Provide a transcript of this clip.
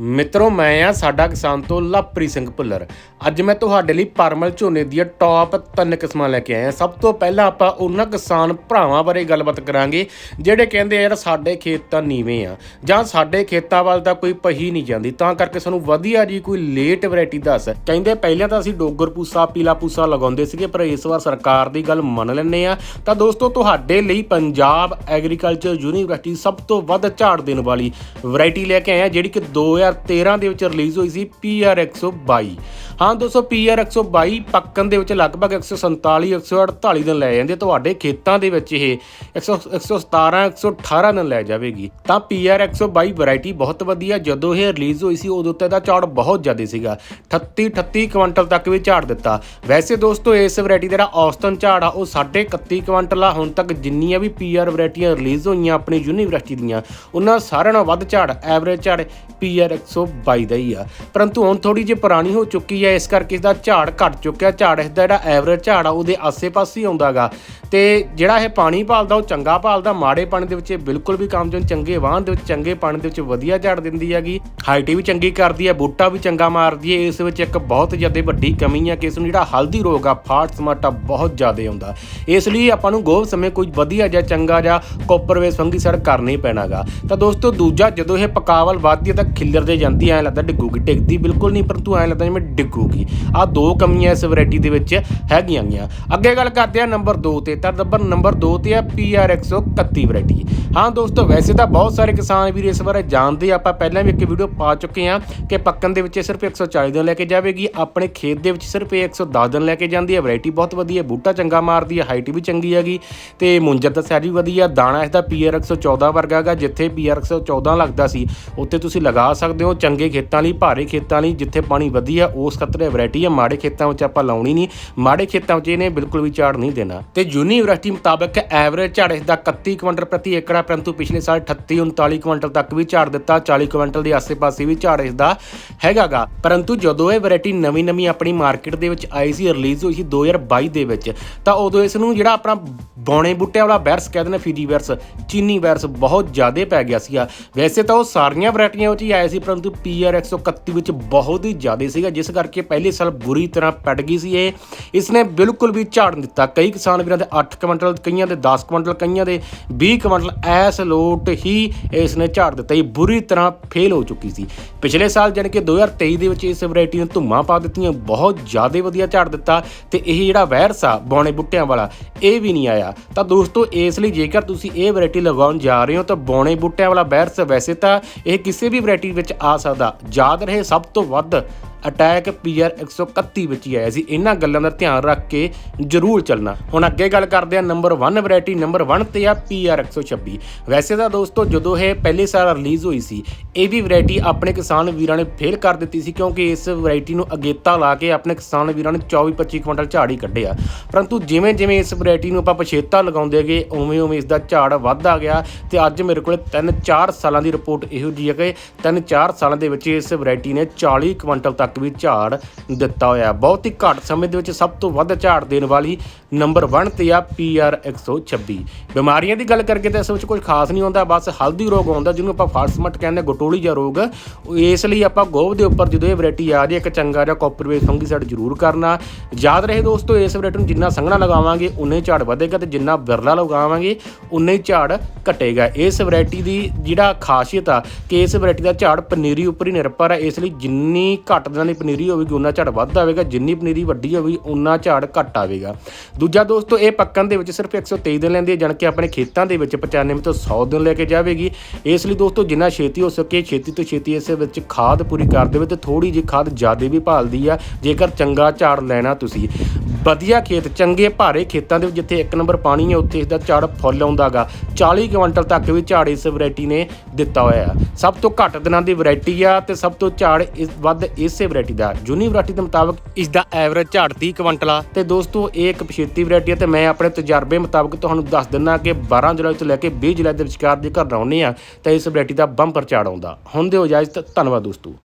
ਮਿੱਤਰੋ, ਮੈਂ ਆ ਸਾਡਾ ਕਿਸਾਨ ਤੋਂ ਲਵਪ੍ਰੀਤ ਸਿੰਘ ਭੁੱਲਰ। ਅੱਜ ਮੈਂ ਤੁਹਾਡੇ ਲਈ ਪਰਮਲ ਝੋਨੇ ਦੀਆਂ ਟੌਪ ਤਿੰਨ ਕਿਸਮਾਂ ਲੈ ਕੇ ਆਇਆ। ਸਭ ਤੋਂ ਪਹਿਲਾਂ ਆਪਾਂ ਉਹਨਾਂ ਕਿਸਾਨ ਭਰਾਵਾਂ ਬਾਰੇ ਗੱਲਬਾਤ ਕਰਾਂਗੇ, ਜਿਹੜੇ ਕਹਿੰਦੇ ਯਾਰ, ਸਾਡੇ ਖੇਤ ਤਾਂ ਨੀਵੇਂ ਆ, ਜਾਂ ਸਾਡੇ ਖੇਤਾਂ ਵੱਲ ਤਾਂ ਕੋਈ ਪਹੀ ਨਹੀਂ ਜਾਂਦੀ, ਤਾਂ ਕਰਕੇ ਸਾਨੂੰ ਵਧੀਆ ਜੀ ਕੋਈ ਲੇਟ ਵੈਰਾਈਟੀ ਦੱਸ। ਕਹਿੰਦੇ, ਪਹਿਲਾਂ ਤਾਂ ਅਸੀਂ ਡੋਗਰ ਪੂਸਾ, ਪੀਲਾ ਪੂਸਾ ਲਗਾਉਂਦੇ ਸੀਗੇ, ਪਰ ਇਸ ਵਾਰ ਸਰਕਾਰ ਦੀ ਗੱਲ ਮੰਨ ਲੈਂਦੇ ਆ। ਤਾਂ ਦੋਸਤੋ, ਤੁਹਾਡੇ ਲਈ ਪੰਜਾਬ ਐਗਰੀਕਲਚਰ ਯੂਨੀਵਰਸਿਟੀ ਸਭ ਤੋਂ ਵੱਧ ਝਾੜ ਦੇਣ ਵਾਲੀ ਵੈਰਾਈਟੀ ਲੈ ਕੇ ਆਇਆ, ਜਿਹੜੀ ਕਿ 2013 ਦੇ ਵਿੱਚ ਰਿਲੀਜ਼ ਹੋਈ ਸੀ PR 122 ਹਾਂ ਦੋਸਤੋ PR 122 ਪੱਕਣ ਦੇ ਵਿੱਚ ਲਗਭਗ 147 148 ਦਿਨ ਲੈ ਜਾਂਦੇ ਤੁਹਾਡੇ ਖੇਤਾਂ ਦੇ ਵਿੱਚ ਇਹ 100 117 118 ਦਿਨ ਲੈ ਜਾਵੇਗੀ। ਤਾਂ PR 122 ਵੈਰਾਈਟੀ ਬਹੁਤ ਵਧੀਆ। ਜਦੋਂ ਇਹ ਰਿਲੀਜ਼ ਹੋਈ ਸੀ, ਉਦੋਂ ਤੇ ਦਾ ਝਾੜ ਬਹੁਤ ਜ਼ਿਆਦਾ ਸੀਗਾ। 38 38 ਕੁਇੰਟਲ ਤੱਕ ਵੀ ਝਾੜ ਦਿੱਤਾ। ਵੈਸੇ ਦੋਸਤੋ, ਇਸ ਵੈਰਾਈਟੀ ਦਾ ਜਿਹੜਾ ਔਸਤਨ ਝਾੜ ਆ, ਉਹ 31 ਕੁਇੰਟਲ ਆ। ਹੁਣ ਤੱਕ ਜਿੰਨੀਆਂ ਵੀ PR ਵੈਰਾਈਟੀਆਂ ਰਿਲੀਜ਼ ਹੋਈਆਂ ਆਪਣੀ ਯੂਨੀਵਰਸਿਟੀ ਦੀਆਂ, ਉਹਨਾਂ ਸਾਰਿਆਂ ਨਾਲੋਂ ਵੱਧ ਝਾੜ, ਐਵਰੇਜ ਝਾੜ PR 122 ਦਾ ਹੀ ਆ। ਪਰੰਤੂ ਹੁਣ ਥੋੜੀ ਜਿਹੀ ਪੁਰਾਣੀ ਹੋ ਚੁੱਕੀ ਹੈ, ਇਸ ਕਰਕੇ ਇਸ ਝਾੜ ਘਟ ਚੁੱਕਿਆ। ਝਾੜ ਇਸ ਦਾ ਜਿਹੜਾ ਐਵਰੇਜ ਝਾੜ ਆ, ਉਹਦੇ ਆਸੇ-ਪਾਸੇ ਹੀ ਆਉਂਦਾਗਾ ਤੇ ਜਿਹੜਾ ਇਹ ਪਾਣੀ ਭਾਲਦਾ, ਉਹ ਚੰਗਾ ਭਾਲਦਾ। ਮਾੜੇ ਪਾਣੀ ਦੇ ਵਿੱਚ ਇਹ ਬਿਲਕੁਲ ਵੀ ਕਾਮਯਾਬ ਚੰਗੇ ਵਾਹਨ ਦੇ ਵਿੱਚ ਚੰਗੇ ਪਾਣੀ ਦੇ ਵਿੱਚ ਵਧੀਆ ਝਾੜ ਦਿੰਦੀ ਹੈਗੀ। ਹਾਈਟ ਵੀ ਚੰਗੀ ਕਰਦੀ ਹੈ, ਬੂਟਾ ਵੀ ਚੰਗਾ ਮਾਰਦੀ ਹੈ। ਇਸ ਵਿੱਚ ਇੱਕ ਬਹੁਤ ਜ਼ਿਆਦਾ ਵੱਡੀ ਕਮੀ ਹੈ ਕਿ ਇਸ ਨੂੰ ਜਿਹੜਾ ਹਲਦੀ ਰੋਗ ਆ, ਫਾਟ ਸਮਾਟਾ ਬਹੁਤ ਜ਼ਿਆਦਾ ਆਉਂਦਾ। ਇਸ ਲਈ ਆਪਾਂ ਨੂੰ ਗੋਭ ਸਮੇਂ ਕੋਈ ਵਧੀਆ ਜਾਂ ਚੰਗਾ ਜਾਂ ਕੋਪਰਵੇਸ ਫੰਗੀਸਾਈਡ ਕਰਨਾ ਹੀ ਪੈਣਾਗਾ ਤਾਂ ਦੋਸਤੋ, ਦੂਜਾ ਜਦੋਂ ਇਹ ਪਕਾਵਲ ਵੱਧਦੀ ਹੈ, ਤਾਂ ਖਿੱਲਰਦੇ ਜਾਂਦੀ ਐ ਲੱਗਦਾ ਡਿੱਗੂਗੀ। ਡਿੱਗਦੀ ਬਿਲਕੁਲ ਨਹੀਂ ਪਰੰਤੂ ਐ ਲੱਗਦਾ ਜਿਵੇਂ ਡਿੱਗੂਗੀ। ਆ ਦੋ ਕਮੀਆਂ ਇਸ ਵੈਰਾਈਟੀ ਦੇ ਵਿੱਚ ਹੈਗੀਆਂ ਗੀਆਂ। ਅੱਗੇ ਗੱਲ ਕਰਦੇ ਆ ਨੰਬਰ 2 ਤੇ। ਤਾਂ ਨੰਬਰ ਨੰਬਰ 2 ਤੇ ਆ PR 131 ਵੈਰਾਈਟੀ ਹਾਂ ਦੋਸਤੋ, ਵੈਸੇ ਤਾਂ ਬਹੁਤ ਸਾਰੇ ਕਿਸਾਨ ਵੀਰ ਇਸ ਬਾਰੇ ਜਾਣਦੇ ਆਪਾਂ ਪਹਿਲਾਂ ਵੀ ਇੱਕ ਵੀਡੀਓ ਪਾ ਚੁੱਕੇ ਆ ਕਿ ਪੱਕਣ ਦੇ ਵਿੱਚ ਇਹ ਸਿਰਫ 140 ਦਿਨ ਲੈ ਕੇ ਜਾਵੇਗੀ। ਆਪਣੇ ਖੇਤ ਦੇ ਵਿੱਚ ਸਿਰਫ ਇਹ 110 ਦਿਨ ਲੈ ਕੇ ਜਾਂਦੀ ਹੈ ਵੈਰਾਈਟੀ ਬਹੁਤ ਵਧੀਆ, ਬੂਟਾ ਚੰਗਾ ਮਾਰਦੀ ਹੈ ਹਾਈਟ ਵੀ ਚੰਗੀ ਹੈਗੀ। ਤੇ ਮੁੰਜਰ ਦਾ ਸਾਈਜ਼ ਵੀ ਵਧੀਆ, ਦਾਣਾ ਇਸ ਦਾ PR 114 ਵਰਗਾ ਹੈਗਾ, ਜਿੱਥੇ PR 114 ਲੱਗਦਾ ਸੀ, ਉੱਥੇ ਤੁਸੀਂ ਲਗਾ ਸਕਦੇ ਸਕਦੇ ਹੋ। ਚੰਗੇ ਖੇਤਾਂ ਲਈ, ਭਾਰੇ ਖੇਤਾਂ ਲਈ ਜਿੱਥੇ ਪਾਣੀ ਵਧੀਆ, ਉਸ ਖਤਰੇ ਵੈਰਾਈਟੀ ਹੈ ਮਾੜੇ ਖੇਤਾਂ ਵਿੱਚ ਆਪਾਂ ਲਾਉਣੀ ਨਹੀਂ। ਮਾੜੇ ਖੇਤਾਂ ਵਿੱਚ ਇਹਨੇ ਬਿਲਕੁਲ ਵੀ ਝਾੜ ਨਹੀਂ ਦੇਣਾ। ਤੇ ਯੂਨੀਵਰਸਿਟੀ ਮੁਤਾਬਕ ਐਵਰੇਜ ਝਾੜ ਇਸ ਦਾ 31 ਕੁਇੰਟਲ ਪ੍ਰਤੀ ਏਕੜ ਹੈ ਪਰੰਤੂ ਪਿਛਲੇ ਸਾਲ 38 39 ਕੁਇੰਟਲ ਤੱਕ ਵੀ ਝਾੜ ਦਿੱਤਾ। 40 ਕੁਇੰਟਲ ਦੇ ਆਸ-ਪਾਸੇ ਵੀ ਝਾੜ ਇਸ ਦਾ ਹੈਗਾਗਾ। ਪਰੰਤੂ ਜਦੋਂ ਇਹ ਵੈਰਾਈਟੀ ਨਵੀਂ-ਨਵੀਂ ਆਪਣੀ ਮਾਰਕੀਟ ਦੇ ਵਿੱਚ ਆਈ ਸੀ, ਰਿਲੀਜ਼ ਹੋਈ ਸੀ 2022 ਦੇ ਵਿੱਚ, ਤਾਂ ਉਦੋਂ ਇਸ ਨੂੰ ਜਿਹੜਾ ਆਪਣਾ ਬੌਣੇ ਬੂਟਿਆਂ ਵਾਲਾ ਵਾਇਰਸ ਕਹਿੰਦੇ ਨੇ, ਫੀਜੀ ਵਾਇਰਸ ਚੀਨੀ ਵਾਇਰਸ ਬਹੁਤ ਜ਼ਿਆਦਾ ਪੈ ਗਿਆ ਸੀਗਾ। ਵੈਸੇ ਤਾਂ ਉਹ ਸਾਰੀਆਂ ਵੈਰਾਈਟੀਆਂ ਵਿੱਚ ਹੀ ਆਏ ਸੀ, ਪਰੰਤੂ PR 131 ਵਿੱਚ ਬਹੁਤ ਹੀ ਜ਼ਿਆਦਾ ਸੀਗਾ, ਜਿਸ ਕਰਕੇ ਪਹਿਲੇ ਸਾਲ ਬੁਰੀ ਤਰ੍ਹਾਂ ਪਟ ਗਈ ਸੀ ਇਹ। ਇਸ ਨੇ ਬਿਲਕੁਲ ਵੀ ਝਾੜ ਦਿੱਤਾ। ਕਈ ਕਿਸਾਨ ਵੀਰਾਂ ਦੇ 8 ਕੁਇੰਟਲ, ਕਈਆਂ ਦੇ 10 ਕੁਇੰਟਲ, ਕਈਆਂ ਦੇ 20 ਕੁਇੰਟਲ, ਐਸ ਲੋਟ ਹੀ ਇਸ ਨੇ ਝਾੜ ਦਿੱਤਾ। ਇਹ ਬੁਰੀ ਤਰ੍ਹਾਂ ਫੇਲ ਹੋ ਚੁੱਕੀ ਸੀ। ਪਿਛਲੇ ਸਾਲ ਜਾਣੀ ਕਿ 2023 ਦੇ ਵਿੱਚ ਇਸ ਵੈਰਾਈਟੀ ਨੇ ਧੁੰਮਾਂ ਪਾ ਦਿੱਤੀਆਂ, ਬਹੁਤ ਜ਼ਿਆਦਾ ਵਧੀਆ ਝਾੜ ਦਿੱਤਾ ਤੇ ਇਹ ਜਿਹੜਾ ਵਾਇਰਸ ਆ, ਬੌਣੇ ਬੁੱਟਿਆਂ ਵਾਲਾ, ਇਹ ਵੀ ਨਹੀਂ ਆਇਆ। ਤਾਂ ਦੋਸਤੋ, ਇਸ ਲਈ ਜੇਕਰ ਤੁਸੀਂ ਇਹ ਵੈਰਾਈਟੀ ਲਗਾਉਣ ਜਾ ਰਹੇ ਹੋ, ਤਾਂ ਬੌਣੇ ਬੂਟਿਆਂ ਵਾਲਾ ਬੈਰਸ ਵੈਸੇ ਤਾਂ ਇਹ ਕਿਸੇ ਵੀ ਵੈਰਾਈਟੀ ਵਿੱਚ ਆ ਸਕਦਾ। ਯਾਦ ਰਹੇ, ਸਭ ਤੋਂ ਵੱਧ ਅਟੈਕ PR 131 ਵਿੱਚ ਹੀ ਆਇਆ ਸੀ। ਇਹਨਾਂ ਗੱਲਾਂ ਦਾ ਧਿਆਨ ਰੱਖ ਕੇ ਜ਼ਰੂਰ ਚੱਲਣਾ। ਹੁਣ ਅੱਗੇ ਗੱਲ ਕਰਦੇ ਆ ਨੰਬਰ 1 ਵੈਰਾਈਟੀ, ਨੰਬਰ 1 ਤੇ ਆ PR 126 ਵੈਸੇ ਤਾਂ ਦੋਸਤੋ ਜਦੋਂ ਇਹ ਪਹਿਲੇ ਸਾਲ ਰਿਲੀਜ਼ ਹੋਈ ਸੀ, ਇਹ ਵੀ ਵੈਰਾਈਟੀ ਆਪਣੇ ਕਿਸਾਨ ਵੀਰਾਂ ਨੇ ਫੇਲ ਕਰ ਦਿੱਤੀ ਸੀ ਕਿਉਂਕਿ ਇਸ ਵੈਰਾਈਟੀ ਨੂੰ ਅਗੇਤਾ ਲਾ ਕੇ ਆਪਣੇ ਕਿਸਾਨ ਵੀਰਾਂ ਨੇ 24 25 ਕੁਇੰਟਲ ਝਾੜ ਹੀ ਕੱਢਿਆ। ਪਰੰਤੂ ਜਿਵੇਂ ਜਿਵੇਂ ਇਸ ਵੈਰਾਈਟੀ ਨੂੰ ਆਪਾਂ ਪਛੇਤਾ ਲਗਾਉਂਦੇ ਗਏ ਉਵੇਂ ਉਵੇਂ ਇਸ ਦਾ ਝਾੜ ਵੱਧਦਾ ਗਿਆ ਤੇ ਅੱਜ ਮੇਰੇ ਕੋਲ 3-4 ਸਾਲਾਂ ਦੀ ਰਿਪੋਰਟ ਇਹੋ ਜਿਹੀ ਹੈ ਕਿ 3-4 ਸਾਲਾਂ ਦੇ ਵਿੱਚ ਇਸ ਵੈਰਾਈਟੀ ਨੇ 40 ਕੁਇੰਟਲ ਤੱਕ ਵੀ ਝਾੜ ਦਿੱਤਾ ਹੋਇਆ। ਬਹੁਤ ਹੀ ਘੱਟ ਸਮੇਂ ਦੇ ਵਿੱਚ ਸਭ ਤੋਂ ਵੱਧ ਝਾੜ ਦੇਣ ਵਾਲੀ ਨੰਬਰ 1 ਤੇ ਆ PR 126 ਬਿਮਾਰੀਆਂ ਦੀ ਗੱਲ ਕਰਕੇ ਤਾਂ ਇਸ ਵਿੱਚ ਕੁਝ ਖਾਸ ਨਹੀਂ ਹੁੰਦਾ, ਬਸ ਹਲਦੀ ਰੋਗ ਆਉਂਦਾ ਜਿਹਨੂੰ ਆਪਾਂ ਫਾਲਸਮਟ ਕਹਿੰਦੇ ਗਟੋਲੀ ਜਾਂ ਰੋਗ। ਇਸ ਲਈ ਆਪਾਂ ਗੋਭ ਦੇ ਉੱਪਰ ਜਦੋਂ ਇਹ ਵੈਰਾਈਟੀ ਆ ਰਹੀ ਹੈ ਇੱਕ ਚੰਗਾ ਜਿਹਾ ਕਾਪਰਵੇਸ ਫੰਗੀਸਾਈਡ ਜ਼ਰੂਰ ਕਰਨਾ। ਯਾਦ ਰਹੇ ਦੋਸਤੋ, ਇਸ ਵੈਰਾਈਟੀ ਨੂੰ ਜਿੰਨਾ ਸੰਘਣਾ ਲਗਾਵਾਂਗੇ, ਉਨਾ ਹੀ ਝਾੜ ਵਧੇਗਾ ਤੇ ਜਿੰਨਾ ਵਿਰਲਾ ਲਗਾਵਾਂਗੇ, ਉਨਾ ਹੀ ਝਾੜ ਘਟੇਗਾ। ਇਸ ਵੈਰਾਈਟੀ ਦੀ ਜਿਹੜਾ ਖਾਸੀਅਤ ਆ ਕਿ ਇਸ ਵੈਰਾਈਟੀ ਦਾ ਝਾੜ ਪਨੀਰੀ ਉੱਪਰ ਹੀ ਨਿਰਭਰ ਹੈ ਇਸ ਲਈ ਜਿੰਨੀ ਘੱਟ ਦਿਨਾਂ ਦੀ ਪਨੀਰੀ ਹੋਵੇਗੀ, ਉਨਾ ਝਾੜ ਵੱਧ ਆਵੇਗਾ, ਜਿੰਨੀ ਪਨੀਰੀ ਵੱਡੀ ਹੋਵੇਗੀ, ਉਨਾ ਝਾੜ ਘੱਟ ਆਵੇਗਾ। ਦੂਜਾ ਦੋਸਤੋ, ਇਹ ਪੱਕਣ ਦੇ ਵਿੱਚ ਸਿਰਫ 123 ਦਿਨ ਲੈਂਦੀ ਹੈ, ਜਾਣੀ ਕਿ ਆਪਣੇ ਖੇਤਾਂ ਦੇ ਵਿੱਚ 95 ਤੋਂ 100 ਦਿਨ ਲੈ ਕੇ ਜਾਵੇਗੀ। ਇਸ ਲਈ ਦੋਸਤੋ, ਜਿੰਨਾ ਛੇਤੀ ਹੋ ਸਕੇ, ਛੇਤੀ ਤੋਂ ਛੇਤੀ ਇਸ ਵਿੱਚ ਖਾਦ ਪੂਰੀ ਕਰ ਦੇਵੇ ਤੇ ਥੋੜੀ ਜਿਹੀ ਖਾਦ ਜ਼ਿਆਦਾ ਵੀ ਭਾਲਦੀ ਆ। ਜੇਕਰ ਚੰਗਾ ਝਾੜ ਲੈਣਾ ਤੁਸੀਂ ਵਧੀਆ ਖੇਤ, ਚੰਗੇ ਭਾਰੇ ਖੇਤਾਂ ਦੇ ਵਿੱਚ ਜਿੱਥੇ ਇੱਕ ਨੰਬਰ ਪਾਣੀ ਹੈ, ਉੱਥੇ ਇਸ ਦਾ ਝਾੜ ਫੁੱਲ ਆਉਂਦਾਗਾ 40 ਕੁਇੰਟਲ ਤੱਕ ਵੀ ਝਾੜ ਇਸ ਵੈਰਾਈਟੀ ਨੇ ਦਿੱਤਾ ਹੋਇਆ। ਹੈ ਸਭ ਤੋਂ ਘੱਟ ਦਿਨਾਂ ਦੀ ਵੈਰਾਈਟੀ ਆ ਤੇ ਸਭ ਤੋਂ ਝਾੜ ਇਸ ਵੱਧ ਇਸੇ ਵੈਰਾਈਟੀ ਦਾ। ਜੂਨੀ ਵੈਰਾਈਟੀ ਦੇ ਮੁਤਾਬਕ ਇਸ ਦਾ ਐਵਰੇਜ ਝਾੜ 30 ਕੁਇੰਟਲ ਆ। ਤੇ ਦੋਸਤੋ, ਇਹ ਇੱਕ ਪਛੇਤੀ ਵੈਰਾਈਟੀ ਹੈ ਤੇ ਮੈਂ ਆਪਣੇ ਤਜਰਬੇ ਮੁਤਾਬਕ ਤੁਹਾਨੂੰ ਦੱਸ ਦਿੰਦਾ ਕਿ 12 ਜੁਲਾਈ ਤੋਂ ਲੈ ਕੇ 20 ਜੁਲਾਈ ਦੇ ਵਿਚਕਾਰ ਜੇ ਘਰ ਲਾਉਨੇ ਆ, ਤਾਂ ਇਸ ਵੈਰਾਈਟੀ ਦਾ ਬੰਪਰ ਝਾੜ ਆਉਂਦਾ। ਹੁਣ ਦਿਓ ਇਜਾਜ਼ਤ, ਧੰਨਵਾਦ ਦੋਸਤੋ।